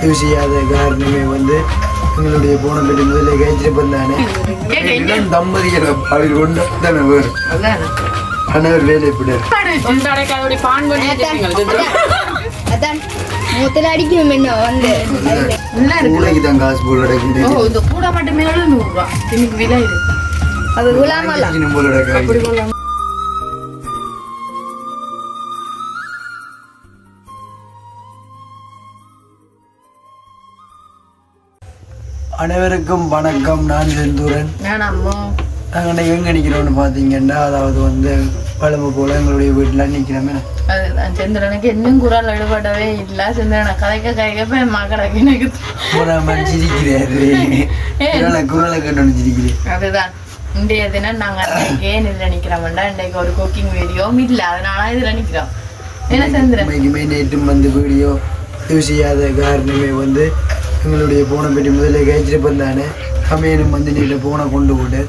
Use செய்யாத காரணமே வந்து எங்களுடைய போன பெரிய முதல்ல கைச்சிருப்பம் தானே தம்பதிகளை பாடி கொண்டு தானே வேறு கணவர் வேலை எப்படி? அதான். மூத்துல அடிக்கணும் என்ன வந்து? தான் காசு போல் ஓ இந்த கூட மட்டுமே விலை அது கிடக்கு போல அனைவருக்கும் வணக்கம். நான் செந்தூரன். நாங்கள் எங்கே நிற்கிறோம்னு பார்த்தீங்கன்னா அதாவது வந்து பழம்பு போல எங்களுடைய வீட்டில் நிற்கிறோமே அதுதான். சந்திரனுக்கு இன்னும் குரல் எடுபடவே இல்லை. சந்திரனை கதைக்க கதைக்க போய் மக்களுக்கு எனக்கு. சிரிக்கிறாரு. குரலை கண்டு சிரிக்கிறேன். அதுதான். இன்றைய தினம் நாங்கள் ஏன் இதில் நிற்கிறோம்டா இன்றைக்கு ஒரு குக்கிங் வீடியோவும் இல்லை. அதனால இதில் நிற்கிறோம் என்ன சந்திரன்? உண்மைக்குமே நேற்றும் வந்து வீடியோ பதிவு செய்யாத காரணமே வந்து எங்களுடைய போனை பற்றி முதல்ல கைச்சிருப்பம் தானே கமையனும் வந்து நீட்ட போனை கொண்டு விட்டு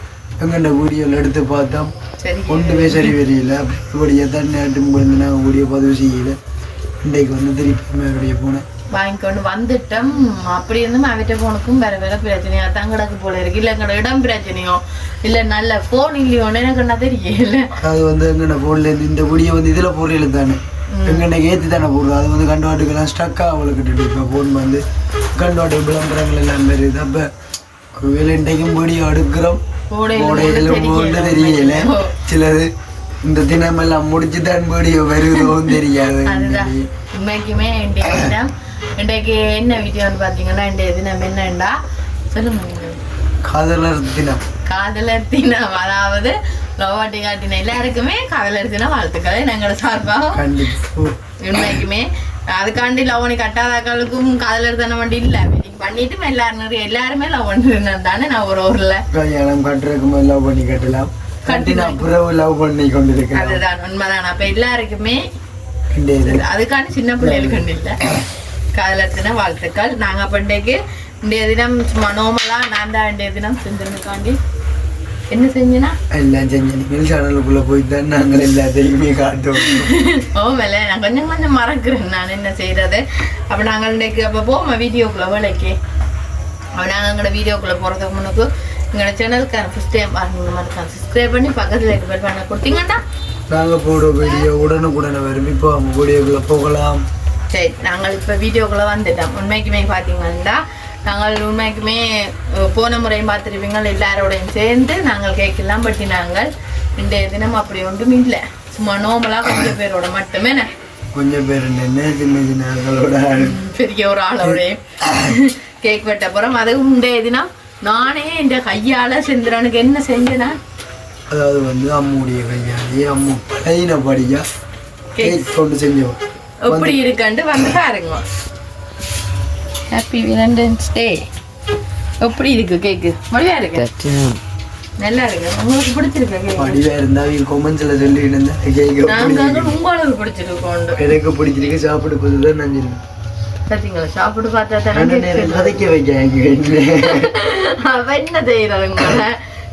எங்கள்ட வீடியோவில் எடுத்து பார்த்தோம். சரி ஒன்றுமே சரி வரையில இப்படியே தான் நேற்றும் வந்து நாங்கள் வீடியோ பதிவு செய்யல. இன்றைக்கு வந்து திருப்பி என்னுடைய போனை. வாங்கிக்கொண்டு வந்துட்டோம். அப்படி இருந்தும் அவட்ட போனுக்கும் வேற வேற பிரச்சனையா? தான் கிடக்கு போல இருக்கு. இல்ல எங்களோட இடம் பிரச்சனையோ? இல்ல நல்ல போன் இல்லையோன்னு எனக்கு என்ன தெரியல. அது வந்து எங்கள்ட ஃபோன்லேருந்து இந்த வீடியோ வந்து இதில் போடுறீங்க தானே? எங்கள்ட ஏற்றி தானே போடுறோம் அது வந்து கண்டுவாட்டுக்கெல்லாம் ஸ்டக்காக அவளுக்கு இப்போ ஃபோன் வந்து. கண்டுவாட்டு விளம்பரங்கள் எல்லாம் வருது. அப்போ ஒரு வேலை இன்றைக்கும் வீடியோ எடுக்கிறோம். போட்டு தெரியல. சிலது இந்த தினமெல்லாம் முடிச்சு தான் வீடியோ வருகிறோம் தெரியாது. உண்மைக்குமே இன்றைக்கு. என்ன? வீடியோன்னு பார்த்தீங்கன்னா இன்றைய தினம் என்னண்டா? சொல்லுங்க. காதலர் தினம். காதலர் தினம். அதாவது லவாட்டி காட்டின எல்லாருக்குமே காதலர் தினம் வாழ்த்துக்களை நாங்களோட சார்பாக உண்மைக்குமே அதுக்காண்டி லவ் பண்ணி கட்டாதாக்களுக்கும் காதலர் தினம் வண்டி இல்லை பண்ணிட்டு எல்லாரும் நிறைய எல்லாருமே லவ் பண்ணிருந்தேன் தானே நான் ஒரு ஊர்ல கல்யாணம் கட்டுறதுக்கு லவ் பண்ணி கட்டலாம் கட்டினா பிறகு லவ் பண்ணி கொண்டிருக்கலாம் அதுதான் உண்மைதான் அப்ப எல்லாருக்குமே அதுக்காண்டி சின்ன பிள்ளைகளுக்கு இல்லை காதலர் தினம் வாழ்த்துக்கள் நாங்க இன்றைக்கு இன்றைய தினம் சும்மா நோமலா நான் தான் இன்றைய தினம் செஞ்சிருந்துக்காண்டி என்ன செஞ்சேன்னா எல்லாம் செஞ்சு நீங்கள் சேனலுக்குள்ள போய் தான் நாங்கள் எல்லாத்தையுமே காட்டுவோம் ஓ மேல நான் கொஞ்சம் கொஞ்சம் மறக்கிறேன். நான் என்ன செய்யறது அப்ப நாங்கள் இன்றைக்கு அப்ப போமா வீடியோக்குள்ள வேலைக்கு. அப்ப நாங்கள் எங்களோட வீடியோக்குள்ள போறதுக்கு முன்னுக்கு எங்களோட சேனலுக்கு ஃபஸ்ட் டைம் பாருங்க. மாதிரி சப்ஸ்கிரைப் பண்ணி பக்கத்துல இருக்க பெல் பண்ண கொடுத்தீங்கன்னா நாங்கள் போடுற வீடியோ உடனுக்குடனே வரும். இப்போ அவங்க வீடியோக்குள்ள போகலாம். சரி நாங்கள் இப்போ வீடியோக்குள்ளே வந்துட்டோம். உண்மைக்குமே பார்த்தீங்கன்னா நாங்கள் உண்மைக்குமே போன முறையும் பார்த்துருப்பீங்க எல்லாரோடையும் சேர்ந்து நாங்கள் பட் நாங்கள் இன்றைய தினம் அப்படி ஒன்றும் இல்லை. சும்மா நோமலாக கொஞ்சம் பேரோட மட்டுமே. கொஞ்சம் பேர் பெரிய ஒரு ஆளோட. கேக் வெட்ட போகிறோம் அதுவும் இன்றைய தினம் நானே இந்த கையால் செந்திரனுக்கு என்ன செஞ்சேனா அதாவது வந்து அம்முடைய கையாலே அம்மு பழையினபடியா கேக். கொண்டு செஞ்சோம். எப்படி இருக்குன்ட்டு வந்து பாருங்க. ஹாப்பி விலண்டன்ஸ் டே எப்படி இருக்கு கேக்கு மொழியா இருக்கு. நல்லா இருக்கு. உங்களுக்கு பிடிச்சிருக்கு கேக் வடிவா இருந்தா கொமெண்ட்ஸ்ல சொல்லி இருந்தா கேக் நாங்க உங்களுக்கு பிடிச்சிருக்கோம் எனக்கு பிடிச்சிருக்கு. சாப்பிட போது தான் நான் சொல்லுவேன் பார்த்தீங்களா சாப்பிட்டு பார்த்தா தானே கதைக்க வைக்காங்க அவ என்ன செய்யறதுங்க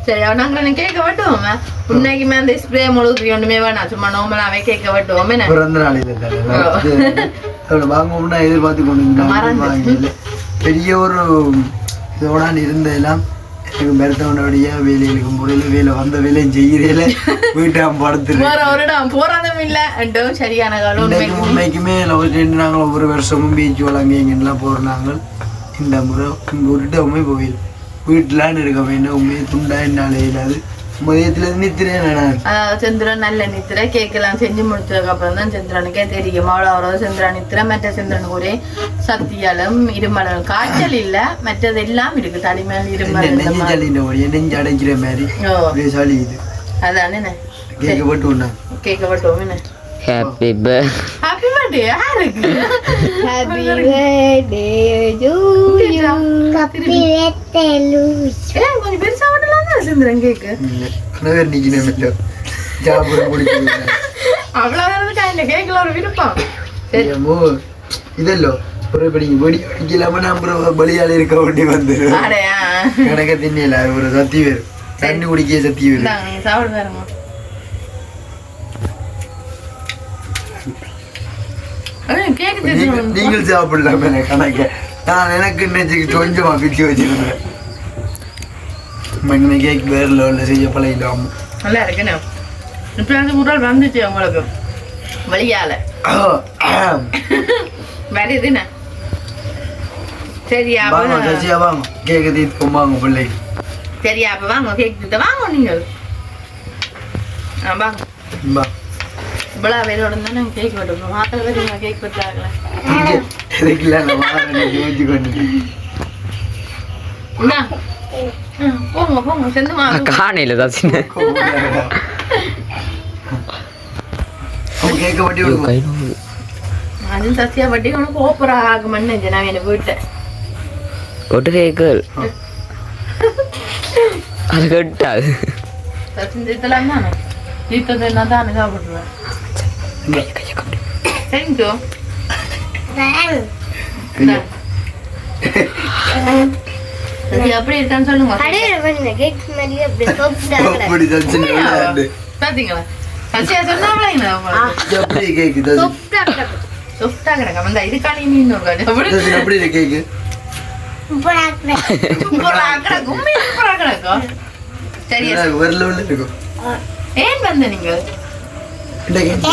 சரி நாங்க கேட்க விட்டுவோமே உன்னைக்குமே அந்த ஸ்ப்ரே முழுக்கு ஒண்ணுமே வேணாம் சும்மா நார்மலாவே கேட்க விட்டுவோமே பிறந்த நாள் அவளை வாங்குவோம்னா எதிர்பார்த்து கொண்டு. பெரிய ஒரு இதோட இருந்ததெல்லாம் எனக்கு மருத்துவனுடைய வேலை இருக்கும் பொருள் வேலை வந்த வேலையும் செய்கிறேல வீட்டாம் இடம் போறதும் இல்ல. சரியான காலம் உண்மைக்குமே லவ் நாங்கள் ஒவ்வொரு வருஷமும் பீச் வழங்கிங்கலாம் போகிறோம் நாங்கள். இந்த முறை இங்கே விட்டவுமே போயில் வீட்டிலான்னு இருக்க வேண்டாம். உண்மையை துண்டா என்னால் இல்லாது மதியத்துல நித்திரேன் நான் சந்திரன் நல்ல நித்திரை. கேக்கெல்லாம் செஞ்சு முடிச்சதுக்கு அப்புறம் தான் சந்திரனுக்கே தெரியும். அவ்வளோ அவ்வளோ சந்திரன் நித்திரை. மற்ற சந்திரனுக்கு ஒரே சத்தியாலும் இருமலும். காய்ச்சல் இல்ல. மற்றது எல்லாம் இருக்கு. தலைமையில் இருமல் நெஞ்சு நெஞ்சு அடைக்கிற மாதிரி. சளி இது. அதானே? கேட்கப்பட்டு ஒன்றா கேட்க விட்டோம் என்ன? Happy birthday. ஹாப்பி பர்த்டே யாருக்கு happy birthday to you happy birthday loose ஏன் கொஞ்சம் பெருசா தான் சந்திரன் கேக்கு கணவர் நிற்கணும் இல்லை சாப்பிட பிடிக்கல அவ்வளவு கையில கேட்கல ஒரு விருப்பம். சரி. ஏமோ இதல்லோ ஒரு படிங்க வெடி அடிக்கலாம நான் அப்புறம் பலியால இருக்க வேண்டி வந்து? அடையா. கணக்க திண்ணல ஒரு சத்தி வேறு. தண்ணி குடிக்க சத்தி வேறு. நீங்க சாப்பிட நீங்கள் சாப்பிடலாம் கணக்க. நான் எனக்கு நினைச்சுக்கு கொஞ்சமா பிச்சு வச்சிருந்தேன். மண்ணு கேக் வேற லெவலில் செய்ய பழகிட்டோம். நல்லா இருக்குண்ணே இப்போ அந்த குரல் வந்துச்சு உங்களுக்கு. வழியால. வருதுண்ணே சரியா வாங்க அப்ப சசியா வாங்க. கேக்கு தீர்த்து வாங்க பிள்ளைக்கு சரியா அப்ப வாங்க கேக் வாங்க நீங்கள் ஆ வாங்க. பா இவ்வளோ வேலையோட தானே கேக் வெட்டணும் மாத்திர பேர் கேக் வெட்டுறாங்களே நான் போங்க போங்க செந்து வாங்க காணையில் வண்டி விடுவோம் அது சசியா வட்டி உனக்கு ஓப்பரா ஆகுமன்னு நான் என்ன போயிட்டேன் ஒட்டு கேக்குள் அது கட்டாது. சச்சின் தீத்தலாம் தானே? தீத்தது என்ன தானே சாப்பிடுவேன். இருக்கான்னு சொல்லுங்க பாத்தீங்களா சசியா சொன்னாங்களே எப்படி கேக்கு தசி சாப்பிட்டாங்க சொஃப்டா கிடக்க வந்தா இதுக்கான மீன் அப்படி தசி எப்படி இருக்கு கேக்கு சூப்பரா கிடக்கும் உண்மையா சூப்பரா கிடக்கும் சரி வேற லெவலில் இருக்கும் ஏன் வந்த நீங்க கேக்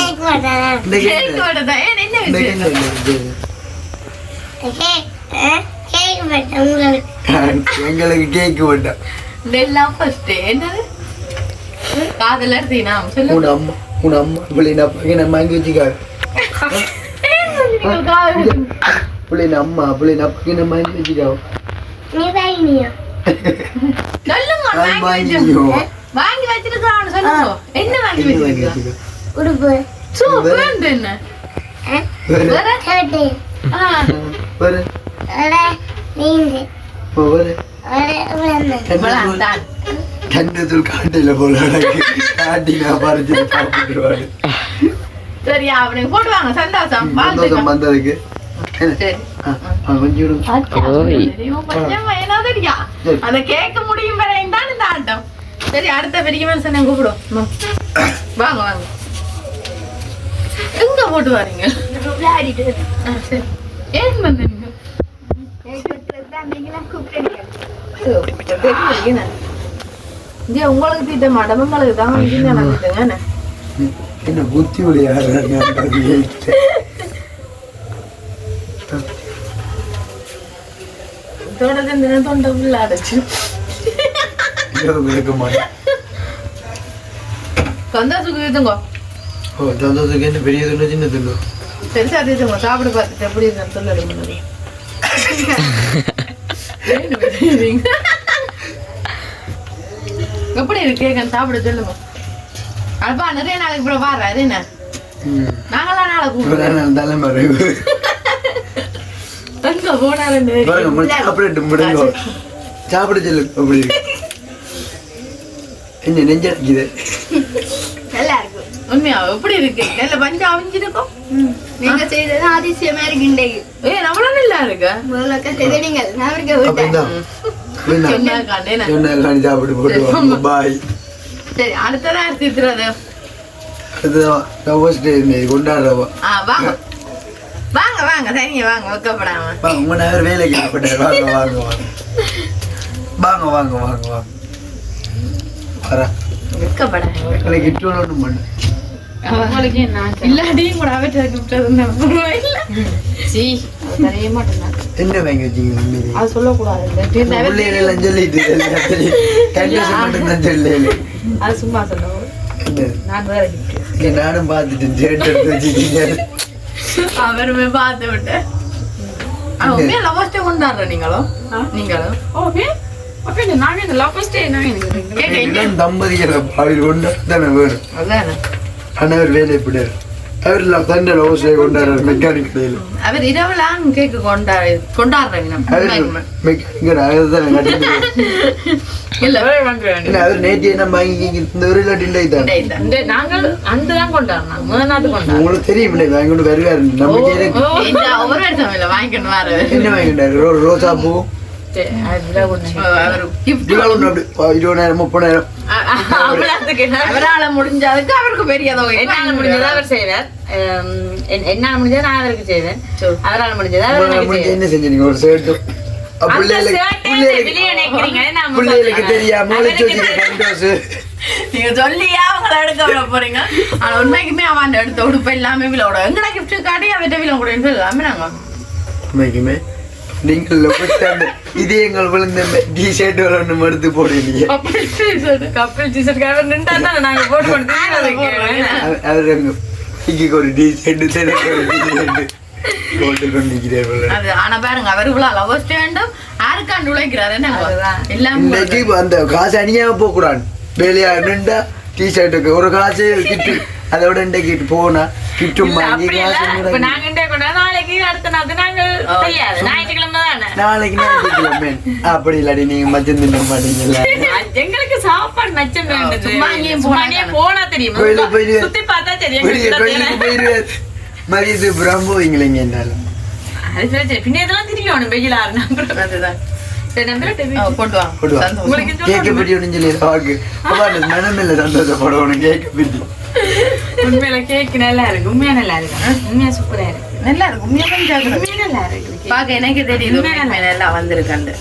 கேக் கேக் கேக் எங்களுக்கு கேக்கு வேண்டாம் இதெல்லாம் ஃபர்ஸ்ட் என்னது? காதல எடுத்தீனா உன் சொல்லுங்க அம்மா உன் அம்மா பிள்ளை நான் பையனை வாங்கி வச்சுக்காரு நீங்கள் காதல் பிள்ளை அம்மா பிள்ளை நான் பையனை வாங்கி வச்சுக்காவு சொல்லுங்க நான் வாங்கி வாங்கி வச்சு வச்சுக்கோ. வாங்கி வச்சிருக்கான்னு சொல்லுங்க. என்ன வாங்கி என்ன வேற. இவ்வளவு தான் கண்டத்தில் காட்டில போல காட்டினா பறிச்சு சாப்பிட்டுருவாரு சரி அவனுக்கு போடுவாங்க. சந்தோஷம். சந்தோஷம் வந்ததுக்கு. அந்த கேட்க முடியும் வரையும் தான் இந்த ஆட்டம். சரி அடுத்த பெரிய மனுஷனை கூப்பிடும். வாங்க வாங்க. எங்க போட்டு வரீங்க? ஏன் வந்து நீங்க? ஐயோ, பெரிய என்ன? இங்க உங்களுக்கு தீட்ட மாட்டோம் உங்களுக்கு தான் நடந்துட்டுங்க என்ன? புத்தி தொடர்ந்து தொண்டை உள்ள அடைச்சு? இருக்க மாட்டேன் சந்தோஷத்துக்கு இதுங்க ஓ சந்தோஷத்துக்கு என்ன பெரிய துண்டு சின்ன துண்டு? பெருசா இதுங்க சாப்பிட பார்த்துட்டு எப்படி இருக்குன்னு சொல்லல முன்னாடி? எப்படி இருக்கு கேட்க சாப்பிட சொல்லுங்க. அப்பா நிறைய நாளைக்கு அப்புறம் பாரு அது என்ன. நாங்களாம் நாளை கூப்பிடுறோம். நாள் தலைமுறை எங்க போனா ரெண்டு பேரும்? பாருங்க முடிச்சு சாப்பிடட்டு முடிங்க. சாப்பிட சொல்லு அப்படி. என்ன இருக்கு உண்மையா? எப்படி இருக்கு? நல்ல பஞ்சு அவிஞ்சிருக்கும். நீங்க செய்தது அதிசயமா இருக்கு இன்றைக்கு. ஏ நம்மளும் நல்லா இருக்கு? முதல்ல செய்த நீங்கள் நான் இருக்க விட்டேன். சாப்பிட்டு போட்டு பாய் சரி கொண்டாடுறவா. ஆ வாங்க. வாங்க வாங்க சரிங்க வாங்க வைக்கப்படாம. வாங்க வேலைக்கு வாங்க வாங்க வாங்க. வாங்க வாங்க வாங்க வாங்க. இல்லாட்டியும் கூட அவற்றை மாட்டேன் என்ன வாங்கி வச்சீங்க? அது சொல்லக்கூடாது. சொல்லிட்டு அது சும்மா சொல்லுவோம் நான் வேற. இங்க நானும் பார்த்துட்டேன் தேட்டர் எடுத்து வச்சுட்டீங்க அவருமே பார்த்து விட்டேன் நீங்களும் நீங்களும் ஓகே. தம்பதிகளை பாவில் கொண்டாட தானே வேணும் அதானே ஆனால் அவர் வேலை எப்படி அவர் தண்டை லோசை கொண்டாடுறார் மெக்கானிக் கடையில் அவர் இரவுலாம் கேக்கு கொண்டாடு கொண்டாடுறேன் அவர் நம்ம மெக்கானிக் அதுதான் கட்டிட்டு இல்ல இல்லை அவர் நேற்று என்ன வாங்கி இந்த ஒரு இல்லாட்டி இல்லை தான் நாங்கள் அந்த தான் கொண்டாடுறோம் முதல் நாட்டு கொண்டாடுறோம் உங்களுக்கு தெரியும் இல்லை வாங்கி கொண்டு வருவார் நம்ம ஒவ்வொரு வருஷம் இல்ல வாங்கிக்கணும் வர என்ன வாங்கிட்டாரு ரோ ரோசா பூ இருபதாயிரம் முப்பதாயிரம்? அவரால முடிஞ்சதுக்கு அவருக்கு பெரிய தொகை. என்னால முடிஞ்சதை அவர் செய்வார். என்னால முடிஞ்சதை நான் அவருக்கு செய்வேன். அவரால் முடிஞ்சதை அவர். என்ன செஞ்சீங்க ஒரு பிள்ளைகளுக்கு. தெரியாம நீங்க சொல்லியா அவங்கள எடுக்க விட போறீங்க. ஆனா உண்மைக்குமே அவன் எடுத்த உடுப்பு எல்லாமே விழோட எங்கடா கிஃப்ட் காட்டி அவன் விழ கூட எல்லாமே நாங்க. உண்மைக்குமே. நீங்கள் புத்தாண்டு இதயங்கள் விழுந்த டி ஷர்ட் ஒன்று எடுத்து போடுவீங்க கப்பல் t-shirt அவர் நின்றா தானே நாங்க போட்டு அங்க இங்க ஒரு டி ஷர்ட் டி ஷர்ட் அது ஆனா பாருங்க அவர் இவ்வளவு லவ் ஸ்டாண்டும் யாருக்காண்டு உழைக்கிறாரு. என்ன அந்த காசு அணியாம போக கூடாது வெளியா நின்றா டி ஷர்ட்டுக்கு ஒரு காசு அதோட இன்றைக்கு போனா கிட்டும் வாங்கி. நாளைக்கு ஞாயிற்றுக்கிழமை அப்படி இல்லாடி நீங்க மச்சம் தின்ன மாட்டீங்கல்ல. எங்களுக்கு சாப்பாடு சும்மா போனா தெரியும். சுத்தி பார்த்தா தெரியும். வெளியே எங்களுக்கு கோயிலுக்கு தான். போயிருவேன் மதியத்து புறம் போவீங்களேங்க என்னால. அது பிரச்சனை. பின்ன இதெல்லாம் தெரியணும் வெயில் ஆறு நம்பர் அதுதான். சரி, நம்பர் ஆ, கொண்டு வாங்க கொண்டு வா. சந்தோஷம். உங்களுக்கு கேக்க பற்றி ஒன்றும் சொல்லி மனமில்ல சந்தோஷப்படணும் கேக்க பற்றி உண்மையில கேக் நல்லா இருக்கு. உண்மையா நல்லா இருக்கு. உண்மையா சூப்பரா இருக்கு. நல்லா இருக்கு உண்மையா கொஞ்சம் உண்மையா நல்லா இருக்கு பாக்க எனக்கு தெரியுது உண்மையா நல்லா வந்திருக்கண்டு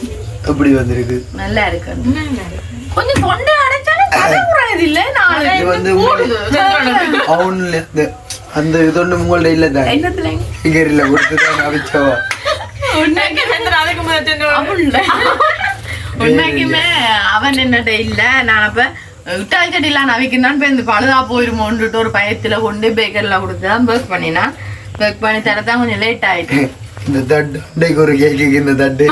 அப்படி வந்திருக்கு? நல்லா இருக்கு. உண்மையா நல்லா இருக்கு. கொஞ்சம் தொண்டை அடைச்சாலும் கதை கூடாது இல்ல இது வந்து அவன்ல அந்த இது ஒன்று உங்கள்ட்ட இல்லை தான்? என்னத்துல? ஃபிகரில் கொடுத்து தான் அவிச்சவா? உண்மைக்கு அதுக்கு முதல் சந்திரன் அவன் உண்மைக்குமே அவன் என்னட்ட இல்ல. நான் அப்ப இட்டால் கட்டிலாம் நவிக்கிறான் இப்ப இந்த பழுதா போயிருமோன்னுட்டு ஒரு பயத்துல கொண்டு பேக்கர்ல கொடுத்து தான் பேக் பண்ணினான். பேக் பண்ணி தரதான் கொஞ்சம் லேட் ஆயிட்டு. இந்த தட்டு இன்றைக்கு ஒரு கேக்குக்கு இந்த தட்டு.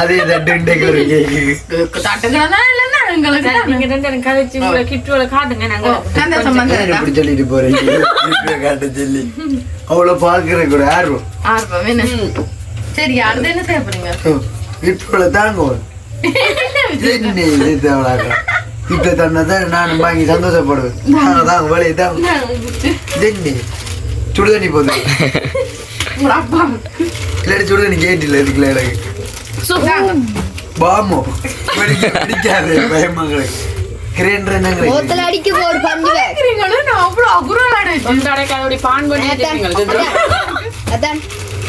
அதே தட்டு இன்றைக்கு ஒரு கேக்குக்கு தட்டுக்கிறதா இல்லைன்னா எங்களுக்கு நீங்க ரெண்டு பேரும் கதைச்சு உங்களை கிட்டுவலை காட்டுங்க நாங்க அந்த சம்பந்தம் இப்படி சொல்லிட்டு வீட்டுல காட்ட சொல்லி. அவளை பாக்குற கூட ஆர்வம். ஆர்வம் என்ன? சரி அடுத்து என்ன செய்ய போறீங்க? வீட்டுல தாங்குவோம் என்ன இது தேவலாக்கா இப்ப தந்தா நானும் வாங்கி சந்தோஷப்படுவேன் நான் தான் வேலையை தான் ஜென்னி சுடுதண்ணி போதும் அப்பா இல்லாட்டி சுடுதண்ணி கேட்டில்ல இருக்குல்ல எனக்கு பாமோ வெடிக்க வெடிக்காது பயமங்களுக்கு அடிக்க அவ்வளவு பான் பண்ணி அதான்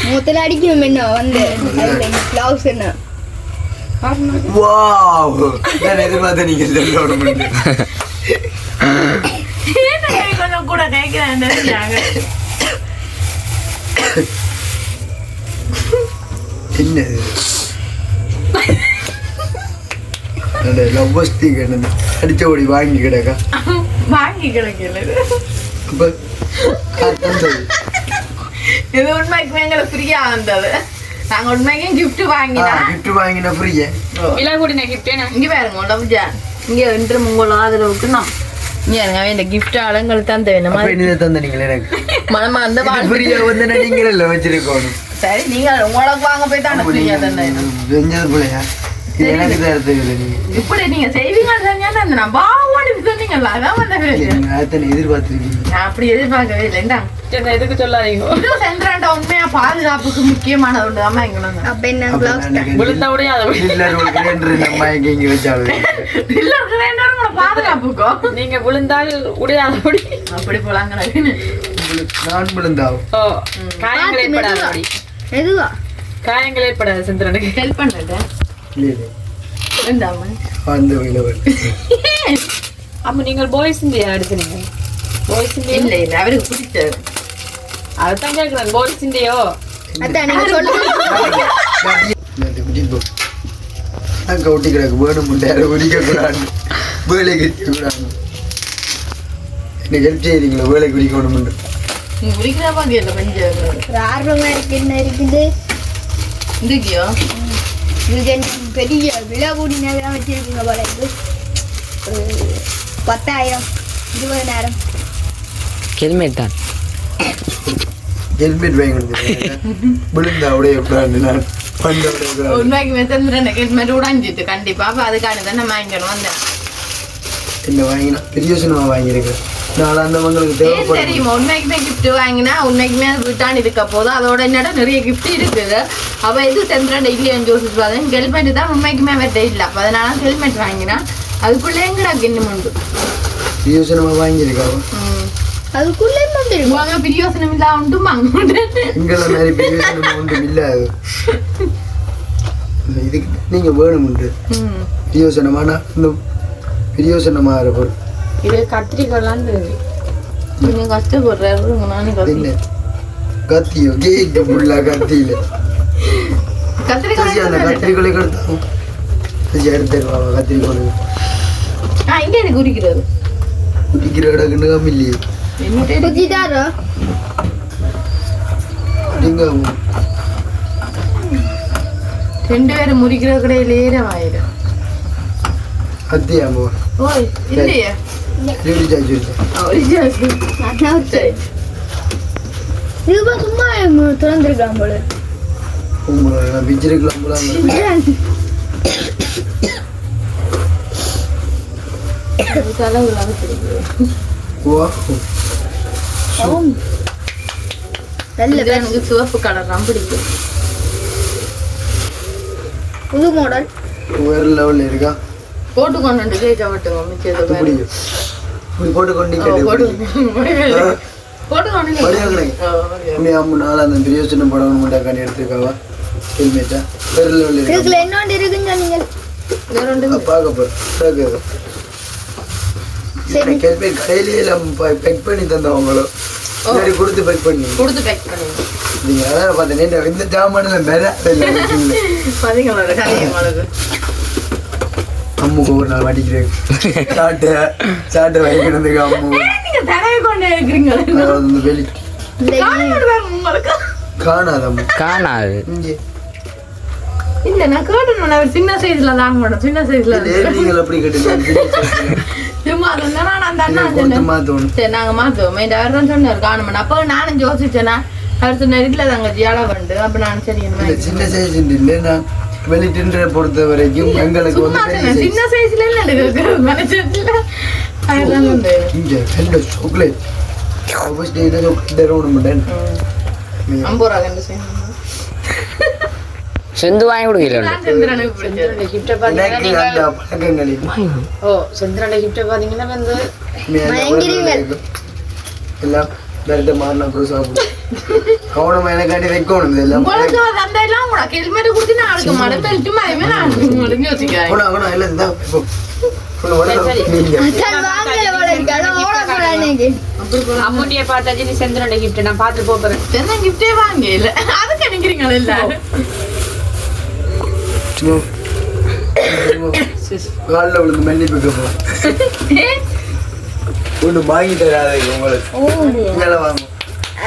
மூத்தல அடிக்கணும் என்ன வந்து பிளவுஸ் என்ன வாவ் நான் எதிர்பார்த்த நீங்க சொல்லணும் கொஞ்சம் கூட கேட்கிறேன் என்னது லவ்வஸ்தி அடிச்ச அடிச்சபடி வாங்கி கிடக்கா வாங்கி கிடைக்கல அப்ப தந்தது இது உண்மைக்குமே எங்களுக்கு ஃப்ரீயா வந்தது நாங்க உண்மைக்கும் gift வாங்கினா கிஃப்ட் வாங்கின ஃப்ரீய விழா கூடின கிஃப்ட் இங்க பாருங்க உடம்புஜா இங்க இன்று உங்கள ஆதரவுக்கு நான் இந்த கிஃப்ட் ஆளுங்களுக்கு தான் தேவை அப்ப இனிமே தந்தனீங்களே எனக்கு மனமா அந்த ஃப்ரீயா வந்து நீங்களே சரி நீங்க உங்களுக்கு வாங்க போய் தான் ஃப்ரீயா தந்தேன் செஞ்சது எனக்கு நீங்க இப்படி நீங்க செய்வீங்க நான் பாவாடி சொன்னீங்கல்ல அதான் வந்த எதிர்பார்த்திருக்கீங்க. அப்படி எதிர்பார்க்கவே இல்லை. இந்தாங்க. சரி எதுக்கு சொல்லாதீங்க? இது சென்றாண்ட உண்மையா பாதுகாப்புக்கு முக்கியமானது ஒன்று தான் எங்களுங்க அப்ப என்ன நம்ம இங்க வச்சாலும் இல்ல ரெண்டு பாதுகாப்புக்கோ? நீங்க விழுந்தால் உடையாதபடி அப்படி போலாங்க நான் விழுந்தாவும் ஓ காயங்கள் ஏற்படாதபடி எதுவா காயங்கள் ஏற்படாது சந்திரனுக்கு ஹெல்ப் பண்ணுறேன் இல்லையே இந்தாம விழுவர் அப்ப நீங்கள் பாய்ஸ் இந்தியா எடுத்துனீங்க பாய்ஸ் இந்தியா இல்ல இல்ல அவருக்கு பிடிச்சது அதுதான் கேட்கிறேன் பாய்ஸ் இந்தியோ அதான் நீங்க சொல்லுங்க நான் கவுட்டி கிடக்கு வேணும் முண்டார குடிக்க கூடாது வேலை கடிக்க கூடாது எனக்கு ஹெல்ப் செய்றீங்களா? வேலை குடிக்கணும் நீ குடிக்கிற பாக்க இல்ல கொஞ்சம் ஒரு ஆர்வமா இருக்கு என்ன இருக்குது? இருக்கியோ இது என்ன பெரிய விழா கூடி நேரம் வச்சிருக்கீங்க போல இது பத்தாயிரம். இருபதாயிரம் ஹெல்மெட் தான். ஹெல்மெட் வாங்கி விழுந்தா உடைய நான் பண்ட உடைய கூடாது உண்மைக்கு மெத்தந்திரன் ஹெல்மெட் உடஞ்சிட்டு கண்டிப்பா. அப்ப அதுக்கான தான் நான் வாங்கிக்கணும் வந்தேன். என்ன வாங்கினா? பெரிய சினிமா வாங்கியிருக்கேன் நாளாந்தவங்களுக்கு ஏன் தேவைப்படும் தெரியுமா? உண்மைக்குமே கிஃப்ட் வாங்கினா உண்மைக்குமே விட்டான் இருக்க போது அதோட என்னடா நிறைய கிஃப்ட் இருக்குது. அவ இது சென்ட்ரண்ட் இல்லையான்னு யோசிச்சு பார்த்தேன் ஹெல்மெட் தான் உண்மைக்குமே அவர்கிட்ட இல்லை அப்ப அதனால ஹெல்மெட் வாங்கினா அதுக்குள்ளே எங்கடா கிண்ணம் உண்டு யோசனமா வாங்கியிருக்காங்க அதுக்குள்ளே வாங்க பிரியோசனம் இல்லா உண்டு எங்களை மாதிரி பிரியோசனம் ஒன்றும் இல்லை இதுக்கு நீங்க வேணுமுண்டு பிரியோசனமான இன்னும் பிரியோசனமாக இருக்கும் இது கத்திரிக்காய்லாம் நீங்க கஷ்டப்படுறாரு நானே என்ன? கத்தியோ? கேக்கு ஃபுல்லாக கத்தியில. கத்திரிக்காய் கத்திரிக்கோலை கொடுத்தாங்க சசி எடுத்துருவாங்க கத்திரிக்கோலை ஆ இங்க எனக்கு குறிக்கிறது குடிக்கிற இடக்குன்னு கம்மில்லையே என்னட்டே புதிதாரோ நீங்க ரெண்டு பேரும் முறிக்கிற கடையிலே ஆயிடும் கத்தியாமோ ஓய் இல்லையே. சும்மா திறந்துருக்கான் போல. பிச்சிருக்கலாம் போல. செலவு நல்ல எனக்கு சிவப்பு கலர் தான் பிடிக்கும் புது மாடல் வேற லெவலில் இருக்கா போட்டு கொண்டு கேட்க விட்டுங்க மிச்சது போட்டு கொண்டு போட்டு கொண்டு படம் எடுத்துருக்காவா ஹெல்மெட்டா லெவலில் இருக்குன்னு சொன்னீங்க பார்க்க போகிறேன் கேள்வி கடையிலேயே நம்ம பெக் பண்ணி தந்தவங்களோ முன்னாடி கொடுத்து பெக் பண்ணி. கொடுத்து பேக் பண்ணுங்க நீங்க அதான் பார்த்தேன் இந்த ஜாமான்ல மேல அம்முக்கு ஒரு நாள் அடிக்கிறேன் சாட்டை சாட்டை வைக்கிறதுக்கு அம்மு இந்த வெளி காணாது அம்மு. காணாது. இங்கே. இல்ல நான் அவர் சின்ன சைஸ்ல தான் மேடம் சின்ன சைஸ்ல நீங்கள் எப்படி கேட்டீங்க நாங்க மாத்துவோம். இந்த அவர் தான் சொன்னார் காணுமன் அப்போ நானும் யோசிச்சேனா அவர் சொன்னார் இல்ல தாங்க ஜியாலா வந்து அப்ப நான் சரி சின்ன சைஸ் இல்லை நான் வெளிட்டின்ற பொறுத்த வரைக்கும் எங்களுக்கு வந்து. சின்ன சைஸ்ல இல்ல இங்க ரெண்டு சாக்லேட் ஃபர்ஸ்ட் இதை சாக்லேட் தரணும் மாட்டேன் ஐம்பது ரூபா ரெண்டு செய்யணும். செந்து வாங்கி கொடுக்கல. நான் சந்திரனுக்கு பிடிச்சது இந்த கிஃப்ட்டை பார்த்தீங்கன்னா எனக்கு அந்த நீங்கள் பழக்கங்களில். ஓ சந்திரனோட கிஃப்ட்டை பார்த்தீங்கன்னா வந்து மயங்கிறீர்கள். எல்லாம் வேற மாறினா அப்புறம் சாப்பிடும் கவனமா வைக்கணும் இதெல்லாம் போறானே அம்முட்டியை பார்த்தாச்சு நீ சந்திரனோட கிஃப்ட் நான் பார்த்துட்டு போகிறேன் என்ன கிஃப்டே வாங்க இல்ல அதுக்கு நினைக்கிறீங்களா சும்மா காலில் விழுந்து மன்னிப்பு கேட்போம் ஒன்று வாங்கி தராது உங்களுக்கு. வாங்கும்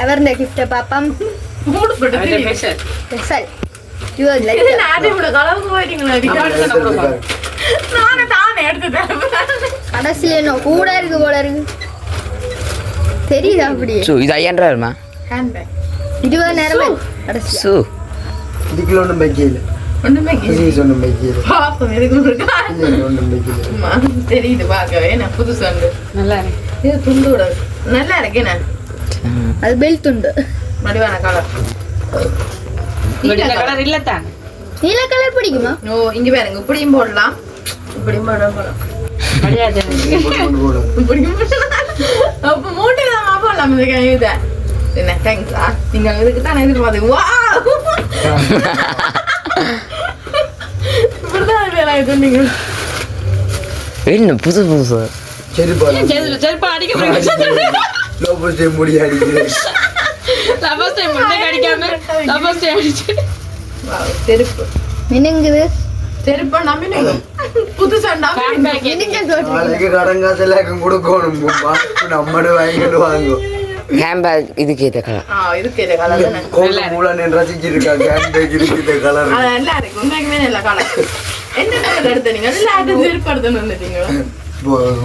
அவருடைய கிஃப்ட பாப்பம். ஸ்பெஷல் கடைசியில என்ன கூட இருக்கு போல இருக்கு. தெரியுதா அப்படியே சு இது ஐயாயிரம் ரூபா வருமா ஹேண்ட்பேக் இருபது நேரம்? கடைசி சு. இதுக்குள்ள ஒன்றும் வைக்கல ஒன்றும் வைக்கல பாப்போம் எதுக்கு இருக்கா ஒன்றும் தெரியுது பார்க்கவே. நான் புதுசு வந்து நல்லா இருக்கு. இது துண்டு விட நல்லா இருக்கேண்ணே அது பெல்ட் உண்டு மடிவான கலர் இந்த கலர் இல்லை தான் நீல கலர் பிடிக்குமா? ஓ இங்க பாருங்க இப்படியும் போடலாம். இப்படியும் போட போடலாம். இப்படியும் போடலாம். அப்ப மூட்டை தான் போடலாம் இந்த இதை. என்ன தேங்க்ஸா நீங்க இதுக்கு தான் எதிர்பார்த்து வா இப்படிதான் வேலை சொன்னீங்க என்ன புதுசு புதுசு? செருப்பு செருப்பு அடிக்க முடியும் லோ போஸ்டே முடி அடிக்கிறேன். லவர்ஸ் டைம் மட்டும் அடிக்காம லவர்ஸ் டைம் அடிச்சு. செருப்பு. மினுங்குது. செருப்பா புதுசா மினுங்க காசு எல்லாம் கொடுக்கணும் நம்மடு வாங்கிட்டு வாங்கும் ஹேண்ட்பேக் இதுக்கு ஏற்ற கலர் ஆ இதுக்கு இது கலர் மூலன் ரசிச்சிருக்காங்க ஹேண்ட்பேக் இருக்குது கலர் அது நல்லா இருக்கு உண்மைக்குமே நல்ல கலர் என்ன கலர் எடுத்த நீங்க? அதுல அது செருப்பு எடுத்துன்னு வந்துட்டீங்களா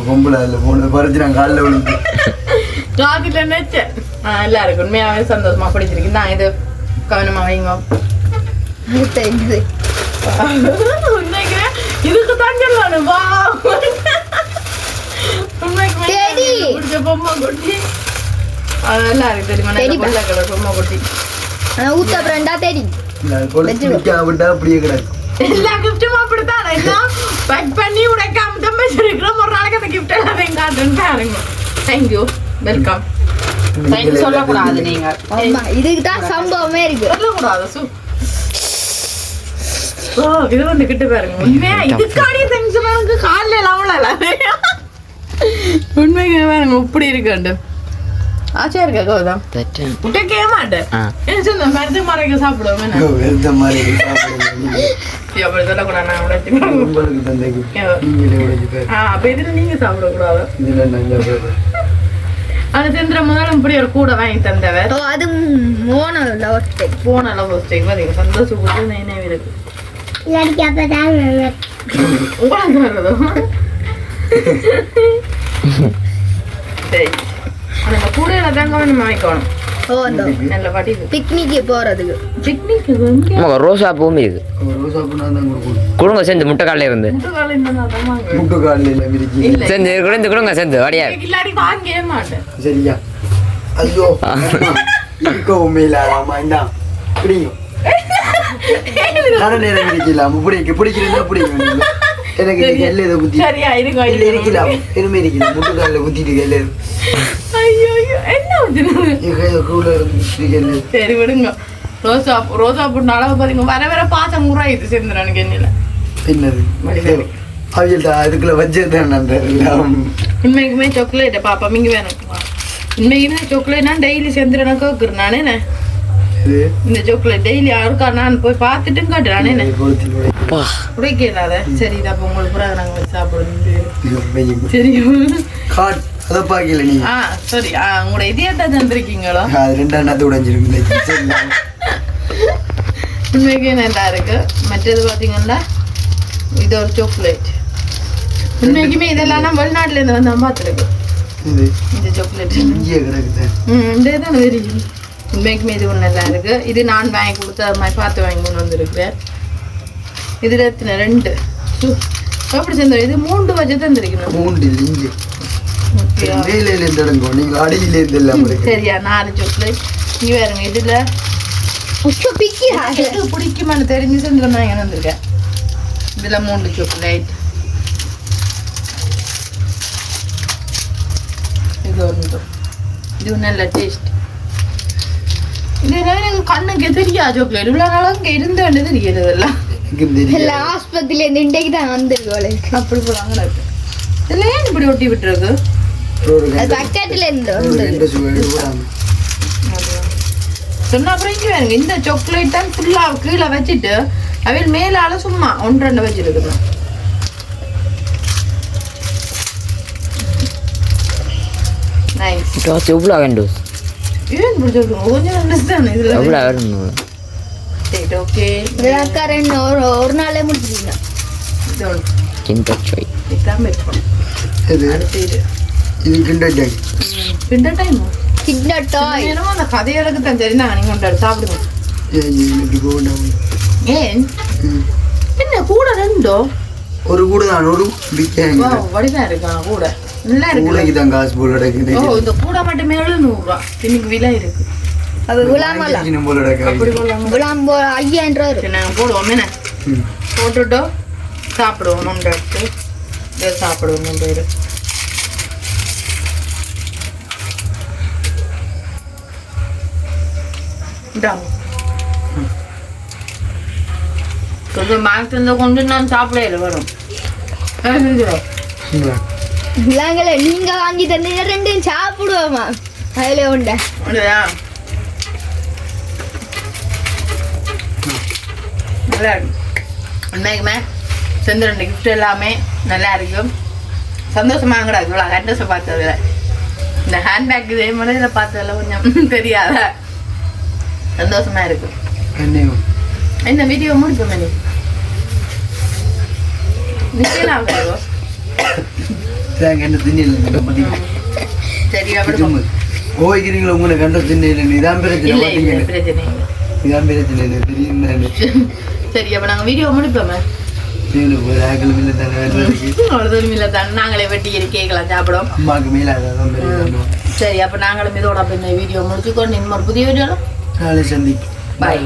பொம்பளை அதில் போன பறிச்சு நான் காலில் விழுந்து. ஜாக்கெட்ல நினைச்சேன் ஆ நல்லா இருக்கு. உண்மையாவே சந்தோஷமா பிடிச்சிருக்கு நான் இது கவனமா வைங்க. உண்மைக்குமே இதுக்கு தான் சொல்லணும் வா. உண்மைக்குமே சரி. பிடிச்ச பொம்மை குட்டி. அதெல்லாம் இருக்கு தெரியுமா நல்ல கலர் குட்டி ஊத்த பிரண்டா தெரியும் அப்படியே எல்லா கிஃப்ட்டும் அப்படித்தான் எல்லாம் பேக் பண்ணி உடைக்காம தான் வச்சிருக்கிறோம் ஒரு நாளைக்கு அந்த கிஃப்ட் எல்லாம் எங்காட்டுன்னு பாருங்க தேங்க்யூ வெல்கம் சொல்லக்கூடாது நீங்க இதுக்கு தான் சம்பவமே இருக்கு சொல்லக்கூடாது சு ஓ இது வந்து கிட்ட பாருங்க உண்மையா இதுக்கானே தேங்க்ஸ் எனக்கு காலில் எல்லாம் விழல உண்மைக்கு பாருங்க இப்படி இருக்கா உடைச்சு உங்களுக்கு தந்த gift. நீங்களே உடைச்சு பாரு. ஆ அப்ப இதுல நீங்க பாரு. அது செந்திர முதல்ல இப்படி ஒரு கூட வாங்கி தந்தவர் அது மோன லவட்டை போன அளவு வச்சுக்கு பாத்தீங்க சந்தோஷம் கொடுத்து நினைவு இருக்கு உங்களுக்கு வர்றதோ சரி நம்ம வாங்கிக்கணும். ஓ அந்த நல்ல படிப்பு பிக்னிக்கு போறதுக்கு. பிக்னிக் எங்க ஆமாம் ரோசா பூமி இருக்கு ஒரு ரோசா பூ நான் தான். கொடுங்க சேர்ந்து முட்டை காலையில் இருந்து. முட்டுக்கால இந்த தான் வாங்க முட்டு காலில் இல்லை விரிச்சு. இல்ல சேர்ந்து கொடுங்க சேர்ந்து வடியா. இல்லாடி வாங்கவே மாட்டேன். சரியா? ஐயோ இருக்கவும் இந்தா பிடிங்க. கடை நேரம் பிடிக்க பிடிக்கிறதா பிடிக்கும். எனக்கு இந்த கல்ல இதை குத்தி சரியா இருங்க இல்ல இருக்கலாம். எதுவுமே இருக்கலாம். முட்டு காலில் குத்திட்டு கல்ல. ஐயோ என்ன கூட கல்லு. சரி விடுங்க. ரோசா ரோசா பூ அளவு பாத்தீங்க வர வர பாசம் குறாயிது சேர்ந்துறானுக்கு என்னில என்னது? மடிவேலி. அவியல் அதுக்குள்ள வச்சதான் நான் எல்லாம் உண்மைக்குமே சாக்லேட் பாப்பா மிங்க வேணும். உண்மைக்குமே சாக்லேட் நான் டெய்லி சேர்ந்துறேன் கேட்குறேன் நானே இந்த சாக்லேட் டெய்லி யாருக்கா நான் போய் பார்த்துட்டும் காட்டுறானே. உடைக்கலாத சரி இது அப்போ உங்களுக்கு பிறகு நாங்கள் சாப்பிடுவோம். இது சரி. காட் அதை பார்க்கல நீ. ஆ சரி. உங்களோட இதயத்தை தந்திருக்கீங்களோ? அது ரெண்டாம் நாத்து உடைஞ்சிருக்கு சரி உண்மைக்கே நல்லா இருக்கு? மற்றது பார்த்தீங்கன்னா இது ஒரு சாக்லேட் உண்மைக்குமே இதெல்லாம் நான் வெளிநாட்டுல இருந்து வந்து இது. இந்த சாக்லேட் இங்கே கிடக்குது. ம் இந்த தான் தெரியும். உண்மைக்குமே இது ஒன்று நல்லா இருக்கு. இது நான் வாங்கி கொடுத்த மாதிரி பார்த்து வாங்கி கொண்டு வந்திருக்கிறேன். இதில் எத்தனை? ரெண்டு. எப்படி சேர்ந்து இது மூன்று வச்சு தந்திருக்கணும். எல்லாம் இருக்கு சரியா. நாலு சாக்லேட் இங்கே வேறுங்க இதில். பிடிக்குமான்னு தெரிஞ்சு செஞ்சிடம் தான் வந்திருக்கேன். இதில் மூன்று சாக்லேட் இது ஒன்று. இது நல்ல டேஸ்ட் இது என்ன எனக்கு கண்ணுக்கு தெரியா சாக்லேட் இவ்வளோ நாளும் இங்கே இருந்தேன்னு தெரியுது இதெல்லாம் எல்லா ஆஸ்பத்திரியில இருந்து இன்றைக்கு தான் வந்திருக்கு அப்படி போகிறாங்க இதில் ஏன் இப்படி ஒட்டி விட்டுருக்கு பக்கத்துல இருந்து சொன்ன அப்புறம் இங்கே வேணுங்க இந்த சாக்லேட் தான் ஃபுல்லாக கீழே வச்சுட்டு அவையில் மேலால சும்மா ஒன்று ரெண்டு வச்சிருக்கணும் நைஸ் எவ்வளோ வேண்டும் ஒரு நாளே முடிச்சிருக்கீங்க இது ஒன்று கிண்ட சாய் இதுதான் வைப்போம் இது கிண்டர் ஜாய் பிண்ட டைம் கிட்ன டாய் என்னமோ அந்த கதைகளுக்கு தான் சரி நாங்கள் கொண்டாடு சாப்பிடுங்க ஏன் என்ன கூட ரெண்டோ ஒரு கூட தான் ஒரு வடிதான் இருக்கான் கூட நல்லா இருக்கு. கூடைக்கு தான் காசு போல ஓ கிடக்குது இந்த கூட மட்டுமே எழுநூறுவா இன்னைக்கு விலை இருக்கு. அது விழாமலாம் வாங்கிக்கணும் போல கிடக்கு அப்படி போடலாமா விழாம் போ ஐயாயிரம் ரூபா சரி நாங்கள் போடுவோம். என்ன? ம். போட்டுட்டோ? சாப்பிடுவோம். நம்ம எடுத்து. சாப்பிடுவோம். நம்ம பேர் கொஞ்சம் கொண்டு நான் சாப்பிடல வரும். விழாங்கள நீங்க வாங்கி தந்தீங்க ரெண்டும் சாப்பிடுவோமா அதுல உண்டா? நல்லா உண்மைக்குமே செஞ்ச ரெண்டு gift எல்லாமே நல்லா இருக்கும் சந்தோஷமா கிடக்கு இவ்வளோ ஹேண்ட்ரஸை பார்த்ததுல. இந்த ஹேண்ட்பேக் இதே மாதிரி இதை பார்த்ததுல கொஞ்சம் தெரியாத சந்தோஷமா இருக்கு. என்னையும். இந்த வீடியோ முடிப்போம் நீ நிச்சயம் தேங்க என்ன திண்ணில பார்த்தீங்க சரி அப்படி கோவிக்கிறீங்களா உங்களை கண்ட திண்ணில இதான் பிரச்சனை பார்த்தீங்க இதான் பிரச்சனை இல்லை தெரியும். சரி அப்போ நாங்கள் வீடியோ முடிப்போமே? நாங்களே வெட்டி கேட்கலாம் சாப்பிடும் சரி அப்ப நாங்களும் இதோட வீடியோ முடிச்சுக்கொண்டு இன்னொரு புதிய வீடியோல நாளை சந்திப்போம். பாய்